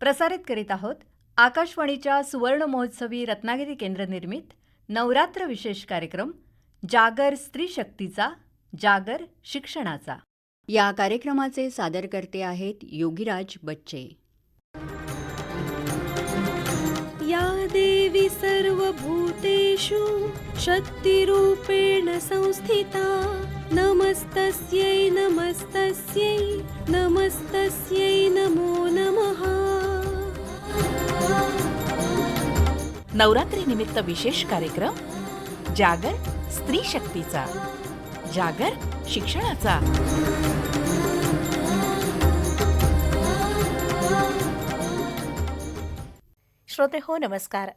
प्रसारित करीत आहोत आकाशवाणीच्या सुवर्ण महोत्सवी रत्नागिरी केंद्र निर्मित नवरात्र विशेष कार्यक्रम जागर स्त्री शक्तीचा जागर शिक्षणाचा. या कार्यक्रमाचे सादरकर्ते आहेत योगीराज बच्चे. या देवी सर्वभूतेषु शक्तिरूपेण संस्थिता नमस्तस्यै नमस्तस्यै नमस्तस्यै नमो नमः. नवरात्री निमित्त विशेष कार्यक्रम जागर स्त्री शक्तीचा जागर शिक्षणाचा. श्रोते हो नमस्कार.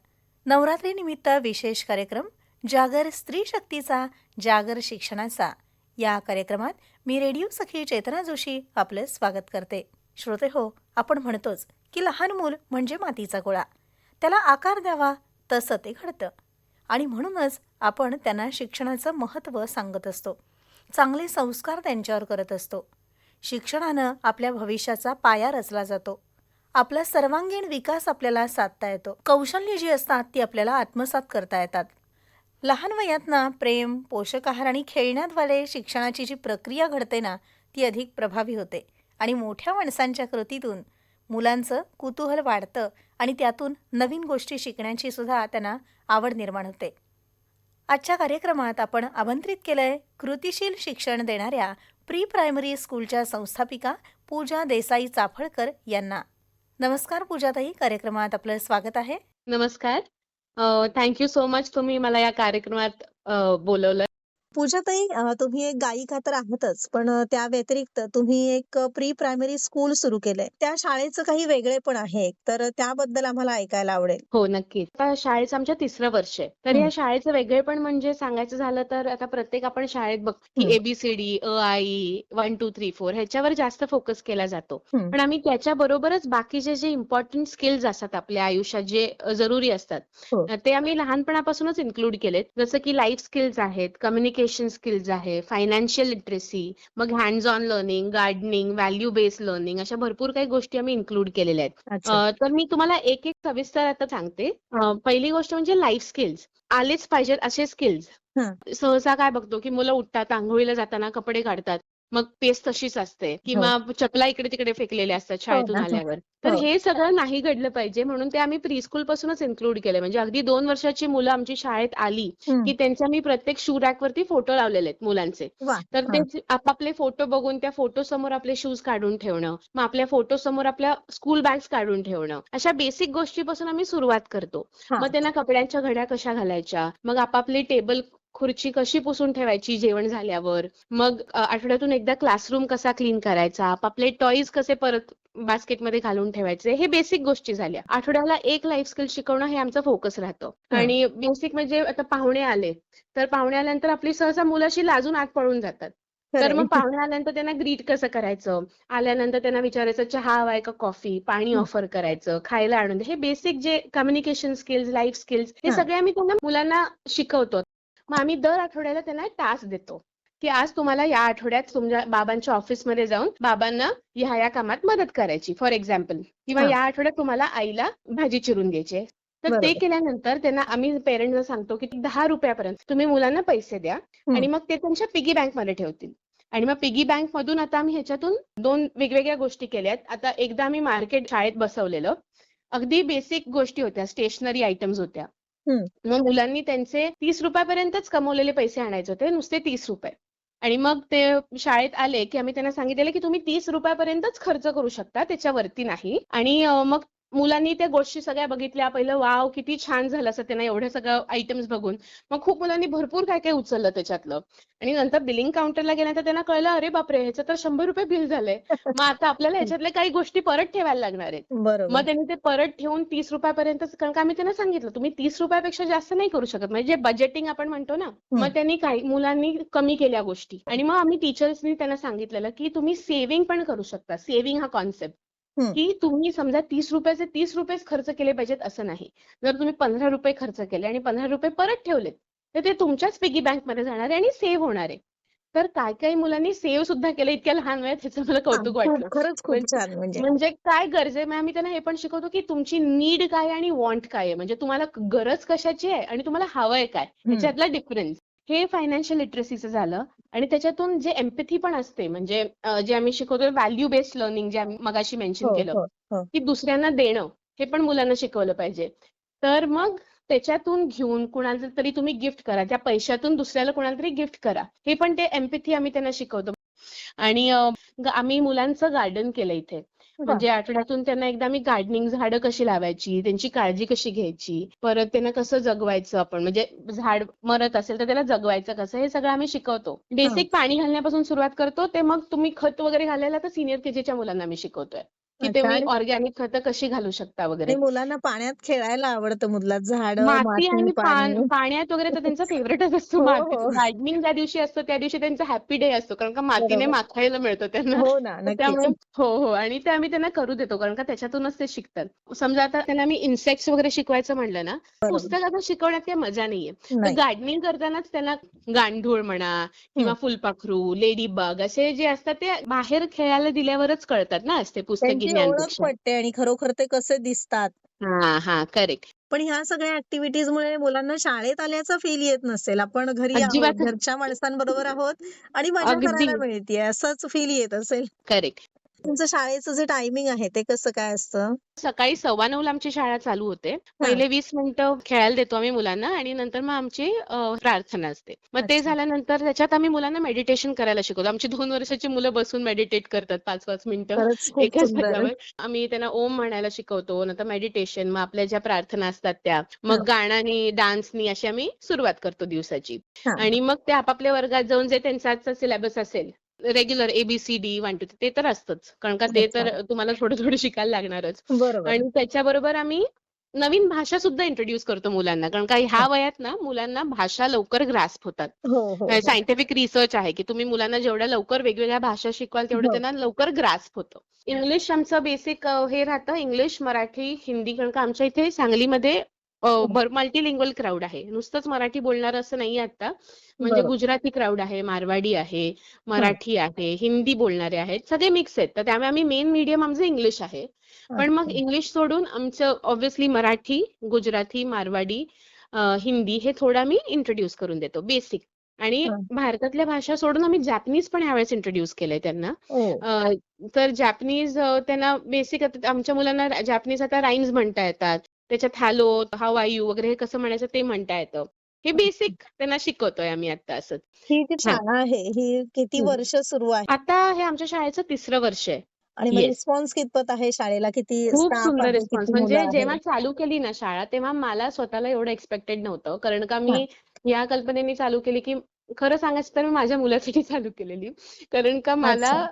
नवरात्रीनिमित्त विशेष कार्यक्रम जागर स्त्री शक्तीचा जागर शिक्षणाचा. या कार्यक्रमात मी रेडिओ सखी चेतना जोशी आपलं स्वागत करते. श्रोते हो आपण म्हणतोच की लहान मूल म्हणजे मातीचा गोळा. त्याला आकार द्यावा तसं ते घडतं. आणि म्हणूनच आपण त्यांना शिक्षणाचं महत्त्व सांगत असतो. चांगले संस्कार त्यांच्यावर करत असतो. शिक्षणानं आपल्या भविष्याचा पाया रचला जातो. आपला सर्वांगीण विकास आपल्याला साधता येतो. कौशल्य जी असतात ती आपल्याला आत्मसात करता येतात. लहान वयातना प्रेम पोषक आहार आणि खेळण्याद्वारे शिक्षणाची जी प्रक्रिया घडते ना ती अधिक प्रभावी होते. आणि मोठ्या माणसांच्या कृतीतून मुलांचं कुतूहल वाढतं आणि त्यातून नवीन गोष्टी शिकण्याची सुद्धा त्यांना आवड निर्माण होते. आजच्या कार्यक्रमात आपण आमंत्रित केलंय कृतिशील शिक्षण देणाऱ्या प्री प्रायमरी स्कूलच्या संस्थापिका पूजा देसाई चाफळकर यांना. नमस्कार पूजाताई कार्यक्रमात आपलं स्वागत आहे. नमस्कार. थँक्यू सो मच तुम्ही मला या कार्यक्रमात बोलवलं. पूजाताई अ, तुम्ही एक गायिका तर आहातच पण अ, त्या व्यतिरिक्त तुम्ही एक प्री प्रायमरी स्कूल सुरू केलंय त्या शाळेचं काही वेगळे पण आहे तर त्याबद्दल आम्हाला ऐकायला आवडेल हो नक्कीच आता शाळेचं आमच्या तिसरं वर्ष आहे तर हं. या शाळेचं वेगळेपण म्हणजे सांगायचं झालं तर आता प्रत्येक आपण शाळेत बघतो हं. की एबीसीडी अ आई वन टू थ्री फोर ह्याच्यावर जास्त फोकस केला जातो हं. पण आम्ही त्याच्या बरोबरच बाकीचे जे इम्पॉर्टंट स्किल्स असतात आपल्या आयुष्यात जे अ, जरुरी असतात हो. अ, ते आम्ही लहानपणापासूनच इन्क्लूड केलेत जसं की लाईफ स्किल्स आहेत कम्युनिकेशन स्किल्स आहे फायनान्शियल लिटरेसी मग hands on learning gardening value based learning अशा भरपूर काही गोष्टी आम्ही इन्क्लूड केलेल्या आहेत. तर मी तुम्हाला एक एक सविस्तर आता सांगते. पहिली गोष्ट म्हणजे लाईफ स्किल्स आलेच पाहिजेत असे स्किल्स. सहसा काय बघतो की मुलं उठतात आंघोळीला जाताना कपडे काढतात. मग पेस्ट तशीच असते किंवा चपला इकडे तिकडे फेकलेल्या असतात शाळेतून ना. आल्यावर तर हो. हे सगळं नाही घडलं पाहिजे म्हणून ते आम्ही प्रीस्कूल पासूनच इन्क्लूड केलंय म्हणजे अगदी दोन वर्षाची मुलं आमची शाळेत आली हं. की त्यांच्या मी प्रत्येक शू रॅक वरती फोटो लावलेले आहेत मुलांचे तर हं. ते आपापले फोटो बघून त्या फोटो समोर आपले शूज काढून ठेवणं मग आपल्या फोटो समोर आपल्या स्कूल बॅग्स काढून ठेवणं अशा बेसिक गोष्टीपासून आम्ही सुरुवात करतो हा. मग त्यांना कपड्यांच्या घड्या कशा घालायच्या मग आपापली टेबल खुर्ची कशी पुसून ठेवायची जेवण झाल्यावर? मग आठवड्यातून एकदा क्लासरूम कसा क्लीन करायचा? आपापले टॉईज कसे परत बास्केटमध्ये घालून ठेवायचे? हे बेसिक गोष्टी झाल्या. आठवड्याला एक लाईफ स्किल शिकवणं हे आमचं फोकस राहतं. आणि बेसिक म्हणजे आता पाहुणे आले. तर पाहुणे आल्यानंतर आपली सहसा मुलं अशी लाजून आत पळून जातात. तर. मग पाहुणे आल्यानंतर त्यांना ग्रीट कसं करायचं? आल्यानंतर त्यांना विचारायचं चहा हवाय का कॉफी पाणी. ऑफर करायचं? खायला आणून. हे बेसिक जे कम्युनिकेशन स्किल्स लाईफ स्किल्स हे हा. सगळे आम्ही त्यांना मुलांना शिकवतो. मग आम्ही दर आठवड्याला त्यांना टास्क देतो की आज तुम्हाला या आठवड्यात तुमच्या बाबांच्या ऑफिसमध्ये जाऊन बाबांना ह्या या कामात मदत करायची फॉर एक्झाम्पल किंवा. या आठवड्यात तुम्हाला आईला भाजी चिरून द्यायची. तर ते. केल्यानंतर त्यांना आम्ही पेरेंट्सना सांगतो की दहा रुपयापर्यंत तुम्ही मुलांना पैसे द्या. आणि मग ते त्यांच्या पिगी बँकमध्ये ठेवतील आणि मग पिगी बँक मधून आता आम्ही ह्याच्यातून दोन वेगवेगळ्या गोष्टी केल्यात आता एकदा आम्ही मार्केट शाळेत बसवलेलं अगदी बेसिक गोष्टी होत्या स्टेशनरी आयटम्स होत्या. मग मुलांनी त्यांचे तीस रुपयापर्यंतच कमवलेले पैसे आणायचे होते नुसते तीस रुपये. आणि मग ते शाळेत आले की आम्ही त्यांना सांगितलेलं की तुम्ही तीस रुपयापर्यंतच खर्च करू शकता त्याच्यावरती नाही. आणि मग मुलांनी त्या गोष्टी सगळ्या बघितल्या. पहिलं वाव किती छान झालं असं त्यांना एवढं सगळं आयटम्स बघून. मग खूप मुलांनी भरपूर काय काय उचललं त्याच्यातलं. आणि नंतर बिलिंग काउंटरला गेल्यानंतर त्यांना कळलं अरे बापरे ह्याचं तर शंभर रुपये बिल झालंय. मग आता आपल्याला ह्याच्यातल्या काही गोष्टी परत ठेवायला लागणार आहेत. मग त्यांनी ते परत ठेवून तीस रुपयापर्यंत कारण का आम्ही त्यांना सांगितलं तुम्ही तीस रुपयापेक्षा जास्त नाही करू शकत. म्हणजे बजेटिंग आपण म्हणतो ना मग त्यांनी काही मुलांनी कमी केल्या गोष्टी. आणि मग आम्ही टीचर्सनी त्यांना सांगितलेलं की तुम्ही सेव्हिंग पण करू शकता. सेव्हिंग हा कॉन्सेप्ट. की तुम्ही समजा तीस रुपयाचे तीस रुपयेच खर्च केले पाहिजेत असं नाही. जर तुम्ही पंधरा रुपये खर्च केले आणि पंधरा रुपये परत ठेवलेत तर ते तुमच्याच पिगी बँकमध्ये जाणार आहे आणि सेव्ह होणार आहे. तर काही काही मुलांनी सेव्ह सुद्धा केलं इतक्या लहान वयात ह्याचं मला कौतुक वाटलं. खरंच खूप म्हणजे- छान म्हणजे. म्हणजे काय गरज आहे? आम्ही त्यांना हे पण शिकवतो की तुमची नीड काय आणि वॉन्ट काय आहे? म्हणजे तुम्हाला गरज कशाची आहे आणि तुम्हाला हवंय काय? ह्याच्यातला डिफरन्स हे फायनान्शियल लिटरसीचं झालं. आणि त्याच्यातून जे एम्पॅथी पण असते म्हणजे जे आम्ही शिकवतो व्हॅल्यू बेस्ड लर्निंग जे आम्ही मगाशी मेन्शन हो, केलं हो, हो. की दुसऱ्यांना देणं हे पण मुलांना शिकवलं पाहिजे. तर मग त्याच्यातून घेऊन कुणाला तरी तुम्ही गिफ्ट करा त्या पैशातून दुसऱ्याला कुणाला तरी गिफ्ट करा. हे पण ते एम्पॅथी आम्ही त्यांना शिकवतो. आणि आम्ही मुलांचं गार्डन केलं इथे. म्हणजे आठवड्यातून त्यांना एकदा मी गार्डनिंग झाडं कशी लावायची त्यांची काळजी कशी घ्यायची परत त्यांना कसं जगवायचं आपण म्हणजे झाड मरत असेल तर त्याला जगवायचं कसं हे सगळं आम्ही शिकवतो. बेसिक पाणी घालण्यापासून सुरुवात करतो ते मग तुम्ही खत वगैरे घालायला तर सिनियर केजीच्या मुलांना आम्ही शिकवतोय. की तुम्ही ऑर्गॅनिक खतं कशी घालू शकता वगैरे. मुलांना पाण्यात खेळायला आवडतं मुलात झाड माती आणि पान पाण्यात वगैरे तर त्यांचा फेवरेटच असतो हो, माती हो. गार्डनिंग ज्या दिवशी असतो त्या दिवशी त्यांचा हॅपी डे असतो. कारण का मातीने बरोबर. माखायला मिळतं त्यांना. हो ना तर त्यामुळे हो हो. आणि ते आम्ही त्यांना करू देतो कारण का त्याच्यातूनच ते शिकतात. समजा आता त्यांना आम्ही इन्सेक्ट्स वगैरे शिकवायचं म्हणलं ना बरोबर. पुस्तकातून शिकवण्यात काही मजा नाहीये. नाही. गार्डनिंग करतानाच त्यांना गांडूळ म्हणा किंवा फुलपाखरू लेडी बग असे जे असतात ते बाहेर खेळायला दिल्यावरच कळतात ना असते पुस्तकी त्यांची ओळख ज्ञानपेक्षा पटते आणि खरोखर ते कसे दिसतात. हा हा करेक्ट पण ह्या सगळ्या ऍक्टिव्हिटीज मुळे मुलांना शाळेत आल्याचा फील येत नसेल. आपण घरी आहोत अजिबात- घरच्या माणसांबरोबर आहोत आणि मजा अगदी. करायला मिळते असंच फील येत असेल. करेक्ट तुमचं शाळेचं जे टायमिंग आहे ते कसं काय असतं? सकाळी सव्वा नऊला आमची शाळा चालू होते. पहिले वीस मिनिटं खेळायला देतो आम्ही मुलांना आणि नंतर मग आमची अ, प्रार्थना असते. मग ते अच्छा. झाल्यानंतर त्याच्यात आम्ही मुलांना मेडिटेशन करायला शिकवतो. आमची दोन वर्षाची मुलं बसून मेडिटेट करतात पाच पाच मिनिटं खरंच खूप एका सुंदर. जागेवर. आम्ही त्यांना ओम म्हणायला शिकवतो नंतर मेडिटेशन मग आपल्या ज्या प्रार्थना असतात त्या. मग हा. गाण्यानी डान्सनी अशी आम्ही सुरुवात करतो दिवसाची. हा. आणि मग ते आपापल्या वर्गात जाऊन जे त्यांचा आजचा सिलेबस असेल रेग्युलर एबीसीडी वन टू ते तर असतंच. कारण का ते तर तुम्हाला थोडं थोडं शिकायला लागणारच. आणि त्याच्याबरोबर आम्ही नवीन भाषा सुद्धा इंट्रोड्यूस करतो मुलांना. कारण का ह्या वयात ना मुलांना भाषा लवकर ग्रास्प होतात. हो हो हो. सायंटिफिक रिसर्च आहे की तुम्ही मुलांना जेवढ्या लवकर वेगवेगळ्या भाषा शिकवाल तेवढं हो. त्यांना लवकर ग्रास्प होतं. इंग्लिश आमचं बेसिक हे राहतं. इंग्लिश मराठी हिंदी. कारण का आमच्या इथे सांगलीमध्ये हो. मल्टीलिंग्वल क्राऊड आहे. नुसतंच मराठी बोलणारं असं नाही आता. म्हणजे. गुजराती क्राऊड आहे मारवाडी आहे मराठी आहे हिंदी बोलणारे आहेत. सगळे मिक्स आहेत. तर त्यामुळे आम्ही मेन मीडियम आमचं इंग्लिश आहे. पण मग. इंग्लिश सोडून आमचं ऑब्व्हियसली मराठी गुजराती मारवाडी हिंदी हे थोडं आम्ही इंट्रोड्यूस करून देतो. बेसिक आणि हा. भारतातल्या भाषा सोडून आम्ही जॅपनीज पण यावेळेस इंट्रोड्यूस केलंय त्यांना. हो. तर जॅपनीज त्यांना बेसिक आमच्या मुलांना जॅपनीज आता राईम्स म्हणता येतात. त्याच्यात हॅलो हाऊ आर यू वगैरे हे कसं म्हणायचं ते म्हणता येतं. हे बेसिक त्यांना शिकवतोय आम्ही आता असं. ही जी शाळा आहे ही किती. वर्ष सुरू आहे? आता हे आमच्या शाळेचं तिसरं वर्ष आहे. आणि मग. रिस्पॉन्स कितपत आहे? शाळेला किती खूप स्टाफ सुंदर आहे? रिस्पॉन्स किती म्हणजे जेव्हा आहेत? चालू केली ना शाळा तेव्हा मला स्वतःला एवढं एक्सपेक्टेड नव्हतं. कारण का मी या कल्पनेने चालू केली की खरं सांगायचं तर मी माझ्या मुलासाठी चालू केलेली. कारण का मला अच्छा.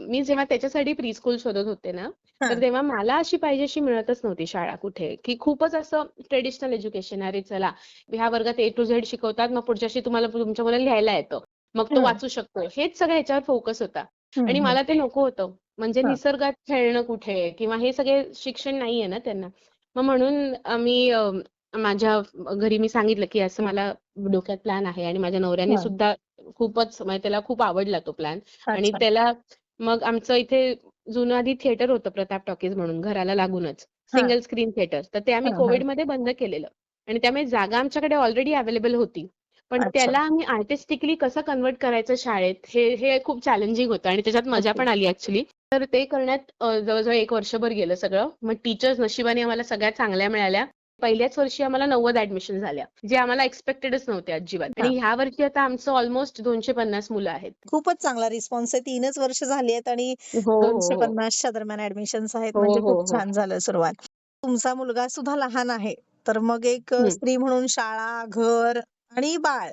मी जेव्हा त्याच्यासाठी प्री स्कूल शोधत होते ना. तर तेव्हा मला अशी पाहिजे अशी मिळतच नव्हती शाळा कुठे की खूपच असं ट्रेडिशनल एज्युकेशन अरे चला ह्या वर्गात ए टू झेड शिकवतात मग पुढच्याशी तुम्हाला तुमच्या मुलाला लिहायला येतं मग तो. वाचू शकतो हेच सगळं याच्यावर फोकस होता आणि. मला ते नको होतं म्हणजे. निसर्गात खेळणं कुठे किंवा हे सगळे शिक्षण नाहीये ना त्यांना मग म्हणून आम्ही अं, माझ्या घरी मी सांगितलं की असं मला डोक्यात प्लॅन आहे आणि माझ्या नवऱ्याने. सुद्धा खूपच म्हणजे त्याला खूप आवडला तो प्लॅन आणि. त्याला मग आमचं इथे जुनं आधी थिएटर होतं प्रताप टॉकीज म्हणून घराला लागूनच. सिंगल स्क्रीन थिएटर तर ते आम्ही. कोविडमध्ये बंद केलेलं आणि त्यामुळे जागा आमच्याकडे ऑलरेडी अवेलेबल होती पण. त्याला आम्ही आर्टिस्टिकली कसं कन्वर्ट करायचं शाळेत हे हे खूप चॅलेंजिंग होतं आणि त्याच्यात मजा. पण आली ऍक्च्युली तर ते करण्यात जवळजवळ एक वर्षभर गेलं सगळं मग टीचर्स नशिबाने आम्हाला सगळ्या चांगल्या मिळाल्या पहिल्याच वर्षी आम्हाला नव्वद ऍडमिशन झाल्या जे आम्हाला एक्सपेक्टेडच नव्हते अजिबात. आणि ह्या वर्षी आता आमचं ऑलमोस्ट दोनशे पन्नास मुलं आहेत. खूपच चांगला रिस्पॉन्स आहे. तीनच वर्ष झाली आहेत आणि हो दोनशे हो पन्नासच्या दरम्यान ऍडमिशन्स आहेत. हो, म्हणजे खूप. छान झालं सुरुवात. तुमचा मुलगा सुद्धा लहान आहे तर मग एक. स्त्री म्हणून शाळा घर आणि बाळ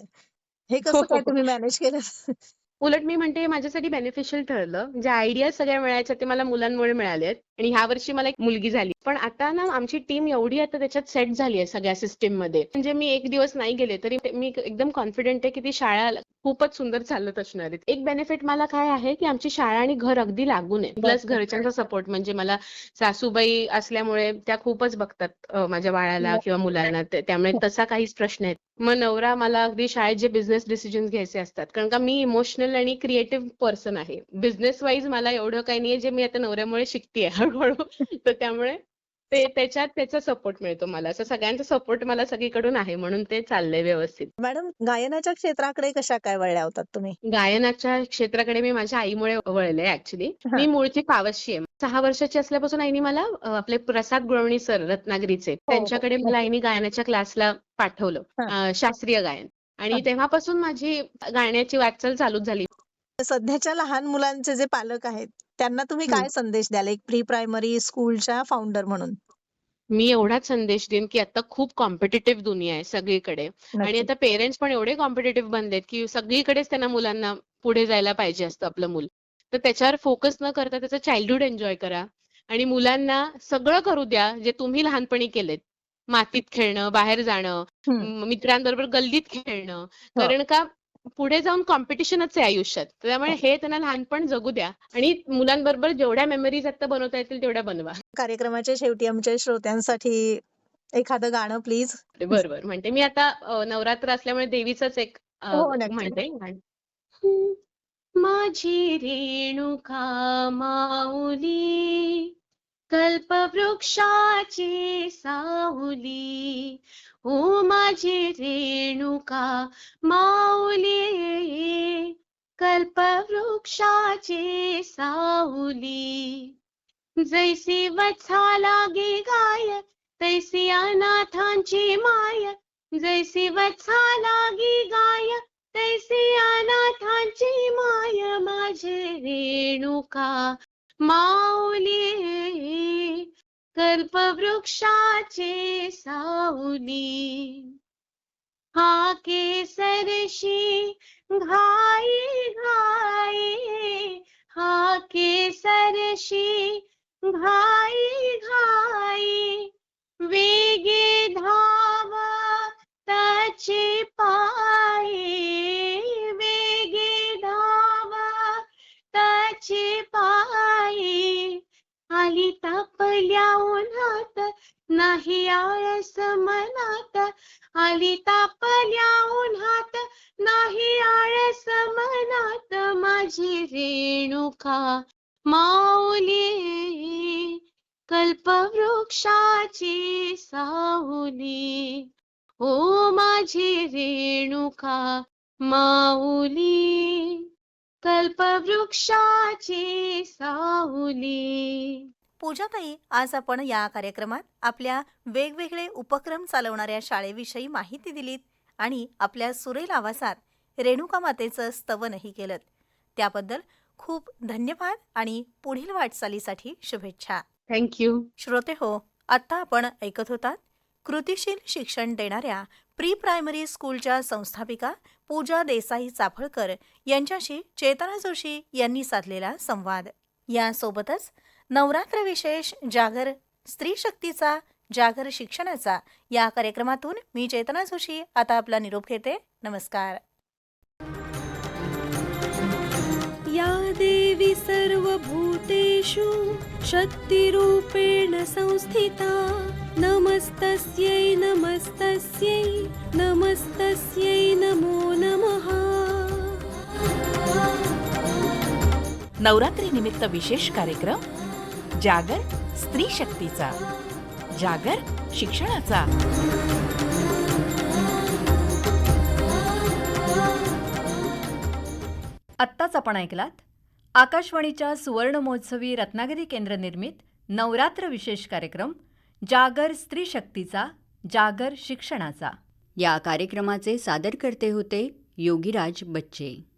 हे कसं काय. तुम्ही मॅनेज केलं? उलट मी म्हणते माझ्यासाठी बेनिफिशियल ठरलं. जे आयडिया सगळ्या मिळायच्या ते मला मुलांमुळे मिळाले आहेत आणि ह्या वर्षी मला एक मुलगी झाली. पण आता ना आमची टीम एवढी आता त्याच्यात सेट झाली आहे सगळ्या सिस्टीममध्ये. म्हणजे मी एक दिवस नाही गेले तरी मी एकदम कॉन्फिडेंट आहे की ती शाळा खूपच सुंदर चालत असणार आहे. एक बेनिफिट मला काय आहे की आमची शाळा आणि घर अगदी लागून आहे. प्लस. घरच्यांचा सपोर्ट म्हणजे मला सासूबाई असल्यामुळे त्या खूपच बघतात माझ्या बाळाला. किंवा मुलांना. त्यामुळे तसा काहीच प्रश्न येत मग नवरा मला अगदी शाळेत जे बिझनेस डिसिजन्स घ्यायचे असतात. कारण का मी इमोशनल आणि क्रिएटिव्ह पर्सन आहे. बिझनेस वाईज मला एवढं काही नाहीये जे मी आता नवऱ्यामुळे शिकतेय हळूहळू. तर त्यामुळे ते त्याच्यात त्याचा सपोर्ट मिळतो मला असं सगळ्यांचा सपोर्ट मला सगळीकडून आहे म्हणून ते चाललंय व्यवस्थित मॅडम गायनाच्या क्षेत्राकडे कशा काय वळल्या होतात तुम्ही गायनाच्या क्षेत्राकडे मी माझ्या आईमुळे वळले ऍक्च्युली हा. मी मूळची पावसची आहे सहा वर्षाची असल्यापासून आईने मला आपले प्रसाद गुळवणी सर रत्नागिरीचे हो. त्यांच्याकडे मला आईने गायनाच्या क्लासला पाठवलं हा. शास्त्रीय गायन आणि हा. तेव्हापासून माझी गाण्याची वाटचाल चालूच झाली सध्याच्या लहान मुलांचे जे पालक आहेत त्यांना तुम्ही. काय संदेश द्याल? एक प्री प्रायमरी स्कूलच्या फाउंडर म्हणून. मी एवढाच संदेश देईन की आता खूप कॉम्पिटिटिव्ह दुनिया आहे सगळीकडे. आणि. आता पेरेंट्स पण एवढे कॉम्पिटिटिव्ह बनलेत की सगळीकडेच त्यांना मुलांना पुढे जायला पाहिजे असतं आपलं मूल. तर त्याच्यावर फोकस न करता त्याचं चाइल्डहुड एन्जॉय करा. आणि मुलांना सगळं करू द्या जे तुम्ही लहानपणी केलेत. मातीत खेळणं बाहेर जाणं. म- मित्रांबरोबर गल्लीत खेळणं. कारण का पुढे जाऊन कॉम्पिटिशनच आहे आयुष्यात. त्यामुळे हे त्यांना लहानपण जगू द्या. आणि मुलांबरोबर जेवढ्या मेमरीज आता बनवता येतील तेवढ्या बनवा. कार्यक्रमाच्या शेवटी आमच्या श्रोत्यांसाठी एखादं गाणं प्लीज बरोबर म्हणते मी आता नवरात्र असल्यामुळे देवीचंच एक हो. म्हणते. माझी रेणुका माऊली कल्पवृक्षाची सावली. ओ माझी रेणुका माऊली कल्पवृक्षाची सावली. जैसी वत्सा लागे गाय तैसी अनाथांची माय. जैसी वत्सा लागी गाय तैसी अनाथांची माय. माझे रेणुका माऊली कल्पवृक्षाचे सावली. हा केसरशी घाई घाई हा केसरशी घाई घाई. वेगे धावा त्याचे तापल्या उन्हात नाही आळस मनात. आली तापल्या उन्हात नाही आळस मनात. माझी रेणुका माऊली कल्पवृक्षाची साऊली ओ हो माझी रेणुका माऊली कल्पवृक्षाची साऊली पूजाताई आज आपण या कार्यक्रमात आपल्या वेगवेगळे उपक्रम चालवणाऱ्या शाळेविषयी माहिती दिलीत आणि आपल्या सुरेल आवाजात रेणुका मातेचं स्तवनही केलं त्याबद्दल खूप धन्यवाद आणि पुढील वाटचालीसाठी शुभेच्छा. थँक्यू श्रोते हो आत्ता आपण ऐकत होतात कृतिशील शिक्षण देणाऱ्या प्री प्रायमरी स्कूलच्या संस्थापिका पूजा देसाई चाफळकर यांच्याशी चेतना जोशी यांनी साधलेला संवाद. यासोबतच नवरात्र विशेष जागर स्त्री शक्तीचा जागर शिक्षणाचा या कार्यक्रमातून मी चेतना जोशी आता आपला निरोप घेते. नमस्कार. या देवी सर्वभूतेषु शक्तिरूपेण संस्थिता नमस्तस्यै नमस्तस्यै नमस्तस्यै नमो नमः। नवरात्री निमित्त विशेष कार्यक्रम जागर स्त्री शक्तीचा जागर शिक्षणाचा. आत्ताच आपण ऐकलात आकाशवाणीच्या सुवर्ण महोत्सवी रत्नागिरी केंद्र निर्मित नवरात्र विशेष कार्यक्रम जागर स्त्री शक्तीचा जागर शिक्षणाचा. या कार्यक्रमाचे सादरकर्ते होते योगीराज बच्चे.